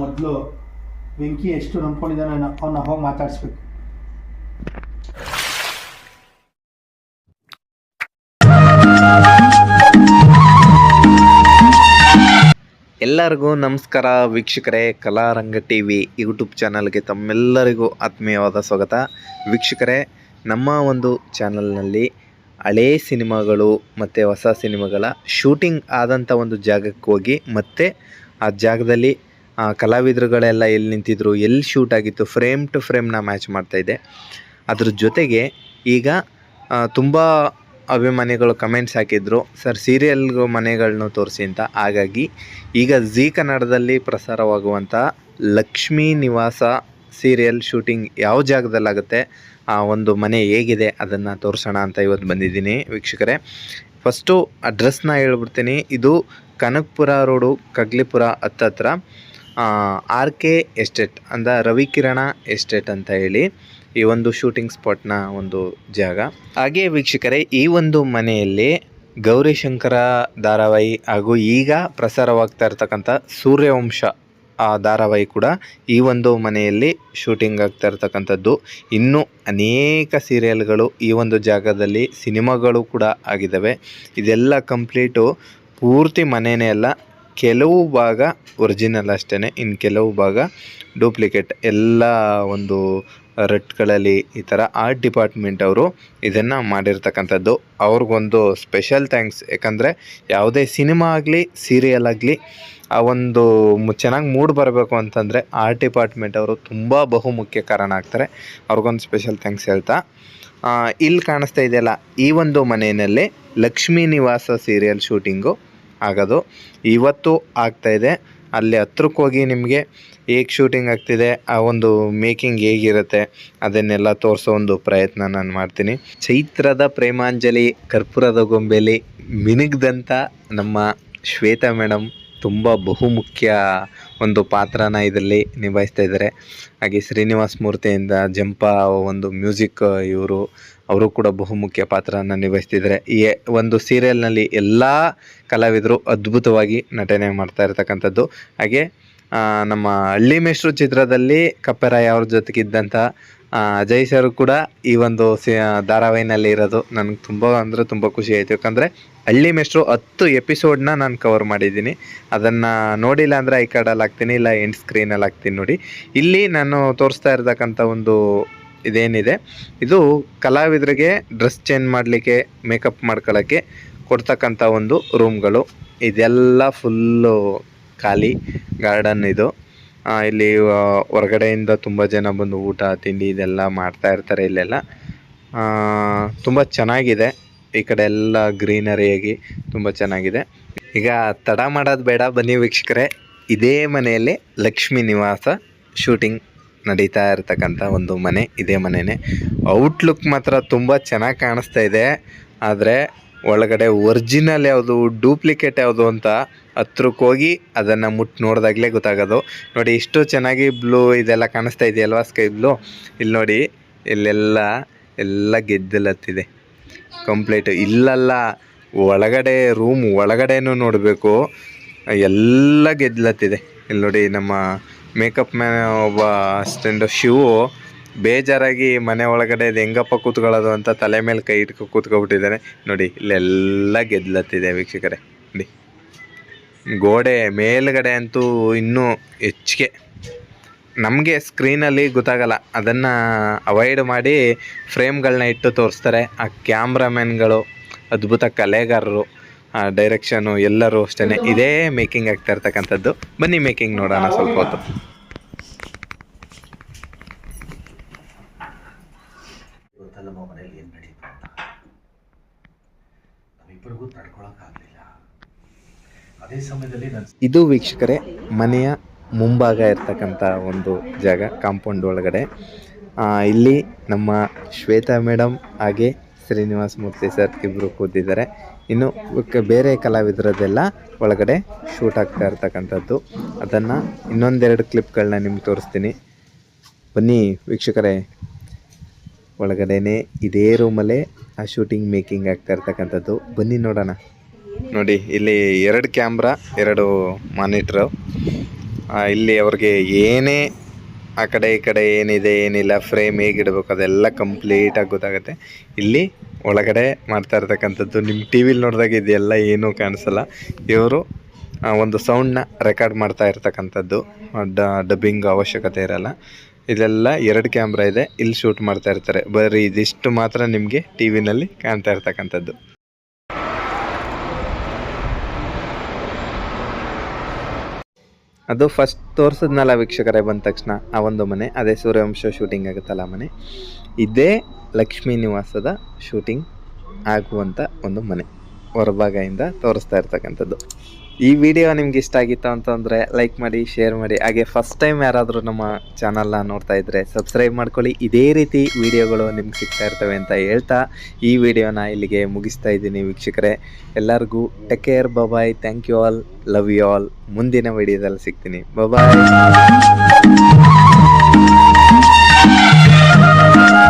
ಮೊದಲು ಬೆಂಕಿ ಎಷ್ಟು ನಂಬ್ಕೊಂಡಿದ್ದಾನೆ ಅವನ್ನ ಹೋಗಿ ಮಾತಾಡಿಸ್ಬೇಕು. ಎಲ್ಲರಿಗೂ ನಮಸ್ಕಾರ ವೀಕ್ಷಕರೇ ಕಲಾರಂಗ ಟಿ ವಿ ಯೂಟ್ಯೂಬ್ ಚಾನಲ್ಗೆ ತಮ್ಮೆಲ್ಲರಿಗೂ ಆತ್ಮೀಯವಾದ ಸ್ವಾಗತ. ವೀಕ್ಷಕರೇ, ನಮ್ಮ ಒಂದು ಚಾನಲ್ನಲ್ಲಿ ಹಳೇ ಸಿನಿಮಾಗಳು ಮತ್ತು ಹೊಸ ಸಿನಿಮಾಗಳ ಶೂಟಿಂಗ್ ಆದಂಥ ಒಂದು ಜಾಗಕ್ಕೆ ಹೋಗಿ ಮತ್ತೆ ಆ ಜಾಗದಲ್ಲಿ ಕಲಾವಿದರುಗಳೆಲ್ಲ ಎಲ್ಲಿ ನಿಂತಿದ್ರು, ಎಲ್ಲಿ ಶೂಟ್ ಆಗಿತ್ತು ಫ್ರೇಮ್ ಟು ಫ್ರೇಮ್ನ ಮ್ಯಾಚ್ ಮಾಡ್ತಾಯಿದ್ದೆ ಅದ್ರ ಜೊತೆಗೆ ಈಗ ತುಂಬ ಅಭಿಮಾನಿಗಳು ಕಮೆಂಟ್ಸ್ ಹಾಕಿದ್ರು, ಸರ್ ಸೀರಿಯಲ್ ಮನೆಗಳನ್ನೂ ತೋರಿಸಿ ಅಂತ. ಹಾಗಾಗಿ ಈಗ ಝೀ ಕನ್ನಡದಲ್ಲಿ ಪ್ರಸಾರವಾಗುವಂಥ ಲಕ್ಷ್ಮೀ ನಿವಾಸ ಸೀರಿಯಲ್ ಶೂಟಿಂಗ್ ಯಾವ ಜಾಗದಲ್ಲಾಗುತ್ತೆ? ಆ ಒಂದು ಮನೆ ಹೇಗಿದೆ? ಅದನ್ನು ತೋರಿಸೋಣ ಅಂತ ಇವತ್ತು ಬಂದಿದ್ದೀನಿ ವೀಕ್ಷಕರೇ. ಫಸ್ಟು ಅಡ್ರೆಸ್ನ ಹೇಳ್ಬಿಡ್ತೀನಿ. ಇದು ಕನಕಪುರ ರೋಡು ಕಗ್ಲಿಪುರ ಹತ್ತತ್ರ. ಆರ್ ಕೆ ಎಸ್ಟೇಟ್ ಅಂದ ರವಿಕಿರಣ ಎಸ್ಟೇಟ್ ಅಂತ ಹೇಳಿ ಈ ಒಂದು ಶೂಟಿಂಗ್ ಸ್ಪಾಟ್ನ ಒಂದು ಜಾಗ. ಹಾಗೆ ವೀಕ್ಷಕರೇ, ಈ ಒಂದು ಮನೆಯಲ್ಲಿ ಗೌರಿಶಂಕರ, ಧಾರಾವಾಹಿ ಹಾಗೂ ಈಗ ಪ್ರಸಾರವಾಗ್ತಾ ಇರ್ತಕ್ಕಂಥ ಸೂರ್ಯವಂಶ ಆ ಧಾರಾವಾಹಿ ಕೂಡ ಈ ಒಂದು ಮನೆಯಲ್ಲಿ ಶೂಟಿಂಗ್ ಆಗ್ತಾ ಇರ್ತಕ್ಕಂಥದ್ದು. ಇನ್ನೂ ಅನೇಕ ಸೀರಿಯಲ್ಗಳು ಈ ಒಂದು ಜಾಗದಲ್ಲಿ ಸಿನಿಮಾಗಳು ಕೂಡ ಆಗಿದ್ದಾವೆ. ಇದೆಲ್ಲ ಕಂಪ್ಲೀಟು ಪೂರ್ತಿ ಮನೆಯೇ ಅಲ್ಲ ಕೆಲವು ಭಾಗ ಒರಿಜಿನಲ್ ಅಷ್ಟೇ ಇನ್ನು ಕೆಲವು ಭಾಗ ಡೂಪ್ಲಿಕೇಟ್ ಎಲ್ಲ ಒಂದು ರಟ್ಗಳಲ್ಲಿ ಈ ಥರ ಆರ್ಟ್ ಡಿಪಾರ್ಟ್ಮೆಂಟ್ ಅವರು ಇದನ್ನು ಮಾಡಿರ್ತಕ್ಕಂಥದ್ದು. ಅವ್ರಿಗೊಂದು ಸ್ಪೆಷಲ್ ಥ್ಯಾಂಕ್ಸ್ ಯಾಕಂದರೆ ಯಾವುದೇ ಸಿನಿಮಾ ಆಗಲಿ ಸೀರಿಯಲ್ ಆಗಲಿ, ಆ ಒಂದು ಚೆನ್ನಾಗಿ ಮೂಡ್ ಬರಬೇಕು ಅಂತಂದರೆ ಆರ್ಟ್ ಡಿಪಾರ್ಟ್ಮೆಂಟ್ ಅವರು ತುಂಬ ಬಹುಮುಖ್ಯ ಕಾರಣ ಆಗ್ತಾರೆ. ಅವ್ರಿಗೊಂದು ಸ್ಪೆಷಲ್ ಥ್ಯಾಂಕ್ಸ್ ಹೇಳ್ತಾ. ಇಲ್ಲಿ ಕಾಣಿಸ್ತಾ ಇದೆಯಲ್ಲ, ಈ ಒಂದು ಮನೆಯಲ್ಲಿ ಲಕ್ಷ್ಮೀ ನಿವಾಸ ಸೀರಿಯಲ್ ಶೂಟಿಂಗು ಆಗೋದು. ಇವತ್ತು ಆಗ್ತಾ ಇದೆ. ಅಲ್ಲಿ ಹತ್ರಕ್ಕೆ ಹೋಗಿ ನಿಮಗೆ ಹೇಗೆ ಶೂಟಿಂಗ್ ಆಗ್ತಿದೆ, ಆ ಒಂದು ಮೇಕಿಂಗ್ ಹೇಗಿರುತ್ತೆ, ಅದನ್ನೆಲ್ಲ ತೋರಿಸೋ ಒಂದು ಪ್ರಯತ್ನ ನಾನು ಮಾಡ್ತೀನಿ. ಚೈತ್ರದ ಪ್ರೇಮಾಂಜಲಿ, ಕರ್ಪೂರದ ಗೊಂಬೆಲಿ ಮಿನುಗ್ದಂಥ ನಮ್ಮ ಶ್ವೇತಾ ಮೇಡಮ್ ತುಂಬ ಬಹುಮುಖ್ಯ ಒಂದು ಪಾತ್ರನ ಇದರಲ್ಲಿ ನಿಭಾಯಿಸ್ತಾ ಇದ್ದಾರೆ. ಹಾಗೆ ಶ್ರೀನಿವಾಸ್ ಮೂರ್ತಿಯಿಂದ ಜಂಪ ಒಂದು ಮ್ಯೂಸಿಕ್ ಇವರು, ಅವರು ಕೂಡ ಬಹುಮುಖ್ಯ ಪಾತ್ರನ ನಿಭಾಯಿಸ್ತಿದ್ದಾರೆ ಈ ಒಂದು ಸೀರಿಯಲ್ನಲ್ಲಿ ಎಲ್ಲ ಕಲಾವಿದರು ಅದ್ಭುತವಾಗಿ ನಟನೆ ಮಾಡ್ತಾ ಇರ್ತಕ್ಕಂಥದ್ದು. ಹಾಗೆ ನಮ್ಮ ಹಳ್ಳಿ ಮೇಷ್ಟ್ರು ಚಿತ್ರದಲ್ಲಿ ಕಪ್ಪೆರಾಯ ಅವ್ರ ಜೊತೆಗಿದ್ದಂಥ ಅಜಯ್ ಸರ್ ಕೂಡ ಈ ಒಂದು ಸಿ ಧಾರಾವಾಹಿನಲ್ಲಿ ಇರೋದು ನನಗೆ ತುಂಬ ಅಂದರೆ ತುಂಬ ಖುಷಿ ಆಯಿತು. ಯಾಕಂದರೆ ಹಳ್ಳಿ ಮೆಸ್ಟ್ರು ಹತ್ತು ಎಪಿಸೋಡ್ನ ನಾನು ಕವರ್ ಮಾಡಿದ್ದೀನಿ. ಅದನ್ನು ನೋಡಿಲ್ಲ ಅಂದರೆ ಐ ಕಾರ್ಡಲ್ಲಿ ಹಾಕ್ತೀನಿ, ಇಲ್ಲ ಎಂಡ್ ಸ್ಕ್ರೀನಲ್ಲಿ ಹಾಕ್ತೀನಿ ನೋಡಿ. ಇಲ್ಲಿ ನಾನು ತೋರಿಸ್ತಾ ಇರ್ತಕ್ಕಂಥ ಒಂದು ಇದೇನಿದೆ. ಇದು ಕಲಾವಿದರಿಗೆ ಡ್ರೆಸ್ ಚೇಂಜ್ ಮಾಡಲಿಕ್ಕೆ ಮೇಕಪ್ ಮಾಡ್ಕೊಳ್ಳೋಕ್ಕೆ ಕೊಡ್ತಕ್ಕಂಥ ಒಂದು ರೂಮ್ಗಳು ಇದೆಲ್ಲ ಫುಲ್ಲು ಖಾಲಿ ಗಾರ್ಡನ್ ಇದು. ಇಲ್ಲಿ ಹೊರಗಡೆಯಿಂದ ತುಂಬ ಜನ ಬಂದು ಊಟ, ತಿಂಡಿ ಇದೆಲ್ಲ ಮಾಡ್ತಾ ಇರ್ತಾರೆ ಇಲ್ಲೆಲ್ಲ. ತುಂಬ ಚೆನ್ನಾಗಿದೆ. ಈ ಕಡೆ ಎಲ್ಲ ಗ್ರೀನರಿಯಾಗಿ ತುಂಬ ಚೆನ್ನಾಗಿದೆ. ಈಗ ತಡ ಮಾಡೋದು ಬೇಡ ಬನ್ನಿ ವೀಕ್ಷಕರೇ. ಇದೇ ಮನೆಯಲ್ಲಿ ಲಕ್ಷ್ಮೀ ನಿವಾಸ ಶೂಟಿಂಗ್ ನಡೀತಾ ಇರತಕ್ಕಂಥ ಒಂದು ಮನೆ, ಇದೇ ಮನೆಯೇ ಔಟ್ಲುಕ್ ಮಾತ್ರ ತುಂಬ ಚೆನ್ನಾಗಿ ಕಾಣಿಸ್ತಾ ಇದೆ. ಆದರೆ ಒಳಗಡೆ ಒರಿಜಿನಲ್ ಯಾವುದು, ಡೂಪ್ಲಿಕೇಟ್ ಯಾವುದು ಅಂತ ಹತ್ರಕ್ಕೆ ಹೋಗಿ ಅದನ್ನು ಮುಟ್ಟು ನೋಡಿದಾಗಲೇ ಗೊತ್ತಾಗೋದು. ನೋಡಿ, ಇಷ್ಟು ಚೆನ್ನಾಗಿ ಬ್ಲೂ ಇದೆಲ್ಲ ಕಾಣಿಸ್ತಾ ಇದೆಯಲ್ವಾ ಸ್ಕೈ ಬ್ಲೂ ಇಲ್ಲಿ ನೋಡಿ, ಇಲ್ಲೆಲ್ಲ ಎಲ್ಲ ಗೆದ್ದಲತ್ತಿದೆ ಕಂಪ್ಲೀಟ್ ಇಲ್ಲಲ್ಲ, ಒಳಗಡೆ ರೂಮ್ ಒಳಗಡೆನೂ ನೋಡಬೇಕು. ಎಲ್ಲ ಗೆದ್ದಲತ್ತಿದೆ ಇಲ್ಲಿ ನೋಡಿ, ನಮ್ಮ ಮೇಕಪ್ ಮ್ಯಾನ್ ಒಬ್ಬ ಅಸ್ಟೆಂಡ್ ಶಿವು. ಬೇಜಾರಾಗಿ ಮನೆ ಒಳಗಡೆ ಇದು ಹೆಂಗಪ್ಪ ಕೂತ್ಕೊಳ್ಳೋದು ಅಂತ ತಲೆ ಮೇಲೆ ಕೈ ಇಟ್ಕೊ ಕೂತ್ಕೊಬಿಟ್ಟಿದ್ದಾನೆ. ನೋಡಿ, ಇಲ್ಲೆಲ್ಲ ಗೆದ್ಲತ್ತಿದೆ ವೀಕ್ಷಕರೇ. ನೋಡಿ. ಗೋಡೆ ಮೇಲುಗಡೆ ಅಂತೂ ಇನ್ನೂ ಹೆಚ್ಚಿಗೆ. ನಮಗೆ ಸ್ಕ್ರೀನಲ್ಲಿ ಗೊತ್ತಾಗಲ್ಲ. ಅದನ್ನು ಅವಾಯ್ಡ್ ಮಾಡಿ ಫ್ರೇಮ್ಗಳನ್ನ ಇಟ್ಟು ತೋರಿಸ್ತಾರೆ. ಆ ಕ್ಯಾಮ್ರಾಮ್ಯಾನ್ಗಳು, ಅದ್ಭುತ ಕಲೆಗಾರರು, ಆ ಡೈರೆಕ್ಷನು ಎಲ್ಲರೂ ಅಷ್ಟೇ ಇದೇ ಮೇಕಿಂಗ್ ಆಗ್ತಾ ಇರ್ತಕ್ಕಂಥದ್ದು. ಬನ್ನಿ ಮೇಕಿಂಗ್ ನೋಡೋಣ ಸ್ವಲ್ಪ ಹೊತ್ತು ಇವತ್ತೆಲ್ಲ ನಮ್ಮ ಮನೇಲಿ ಏನು ನಡೀತು ಅಂತ ನಮ್ಮಿಬ್ಬರಿಗೂ ತಡ್ಕೊಳಕ್ಕಾಗಲಿಲ್ಲ. ಅದೇ ಸಮಯದಲ್ಲಿ ಇದು ವೀಕ್ಷಕರೇ, ಮನೆಯ ಮುಂಭಾಗ ಇರ್ತಕ್ಕಂಥ ಒಂದು ಜಾಗ, ಕಾಂಪೌಂಡ್ ಒಳಗಡೆ. ಇಲ್ಲಿ ನಮ್ಮ ಶ್ವೇತಾ ಮೇಡಮ್ ಹಾಗೆ ಶ್ರೀನಿವಾಸ್ ಮೂರ್ತಿ ಸರ್ ಇಬ್ಬರು ಕೂತಿದ್ದಾರೆ. ಇನ್ನು ಬೇರೆ ಕಲಾವಿದರದೆಲ್ಲ ಒಳಗಡೆ ಶೂಟ್ ಆಗ್ತಾ ಇರ್ತಕ್ಕಂಥದ್ದು. ಅದನ್ನು ಇನ್ನೊಂದೆರಡು ಕ್ಲಿಪ್ಗಳನ್ನ ನಿಮ್ಗೆ ತೋರಿಸ್ತೀನಿ. ಬನ್ನಿ ವೀಕ್ಷಕರೇ ಒಳಗಡೆನೆ ಇದೇ ರೂಮಲ್ಲೇ ಆ ಶೂಟಿಂಗ್ ಮೇಕಿಂಗ್ ಆಗ್ತಾ ಇರ್ತಕ್ಕಂಥದ್ದು. ಬನ್ನಿ ನೋಡೋಣ. ನೋಡಿ, ಇಲ್ಲಿ ಎರಡು ಕ್ಯಾಮ್ರಾ ಎರಡು ಮಾನಿಟ್ರು ಇಲ್ಲಿ ಅವ್ರಿಗೆ ಏನೇ ಆ ಕಡೆ ಈ ಕಡೆ ಏನಿದೆ, ಏನಿಲ್ಲ ಫ್ರೇಮ್ ಹೇಗಿಡ್ಬೇಕು ಅದೆಲ್ಲ ಕಂಪ್ಲೀಟಾಗಿ ಗೊತ್ತಾಗುತ್ತೆ. ಇಲ್ಲಿ ಒಳಗಡೆ ಮಾಡ್ತಾ ಇರ್ತಕ್ಕಂಥದ್ದು ನಿಮ್ಮ ಟಿ ವಿಲಿ ನೋಡಿದಾಗ ಇದೆಲ್ಲ ಏನೂ ಕಾಣಿಸಲ್ಲ. ಇವರು ಒಂದು ಸೌಂಡ್ನ ರೆಕಾರ್ಡ್ ಮಾಡ್ತಾ ಇರ್ತಕ್ಕಂಥದ್ದು. ಡಬ್ಬಿಂಗ್ ಅವಶ್ಯಕತೆ ಇರಲ್ಲ. ಇದೆಲ್ಲ ಎರಡು ಕ್ಯಾಮ್ರಾ ಇದೆ. ಇಲ್ಲಿ ಶೂಟ್ ಮಾಡ್ತಾ ಇರ್ತಾರೆ. ಬರೀ ಇದಿಷ್ಟು ಮಾತ್ರ ನಿಮಗೆ ಟಿ ವಿನಲ್ಲಿ ಕಾಣ್ತಾ ಇರ್ತಕ್ಕಂಥದ್ದು. ಅದು ಫಸ್ಟ್ ತೋರಿಸಿದ್ನಲ್ಲ ವೀಕ್ಷಕರೇ ಬಂದ ತಕ್ಷಣ ಆ ಒಂದು ಮನೆ. ಅದೇ ಸೂರ್ಯವಂಶ ಶೂಟಿಂಗ್ ಆಗುತ್ತಲ್ಲ ಮನೆ. ಇದೇ ಲಕ್ಷ್ಮೀ ನಿವಾಸದ ಶೂಟಿಂಗ್ ಆಗುವಂಥ ಒಂದು ಮನೆ. ಹೊರಭಾಗದಿಂದ ತೋರಿಸ್ತಾ ಇರ್ತಕ್ಕಂಥದ್ದು. ಈ ವಿಡಿಯೋ ನಿಮ್ಗೆ ಇಷ್ಟ ಆಗಿತ್ತು ಅಂತಂದರೆ ಲೈಕ್ ಮಾಡಿ ಶೇರ್ ಮಾಡಿ. ಹಾಗೆ ಫಸ್ಟ್ ಟೈಮ್ ಯಾರಾದರೂ ನಮ್ಮ ಚಾನಲ್ನ ನೋಡ್ತಾ ಇದ್ದರೆ ಸಬ್ಸ್ಕ್ರೈಬ್ ಮಾಡ್ಕೊಳ್ಳಿ. ಇದೇ ರೀತಿ ವಿಡಿಯೋಗಳು ನಿಮ್ಗೆ ಸಿಗ್ತಾ ಇರ್ತವೆ ಅಂತ ಹೇಳ್ತಾ ಈ ವಿಡಿಯೋನ ಇಲ್ಲಿಗೆ ಮುಗಿಸ್ತಾ ಇದ್ದೀನಿ ವೀಕ್ಷಕರೇ. ಎಲ್ಲರಿಗೂ take care bye thank you all love you all ಮುಂದಿನ ವಿಡಿಯೋದಲ್ಲಿ ಸಿಗ್ತೀನಿ. ಬಾಯ್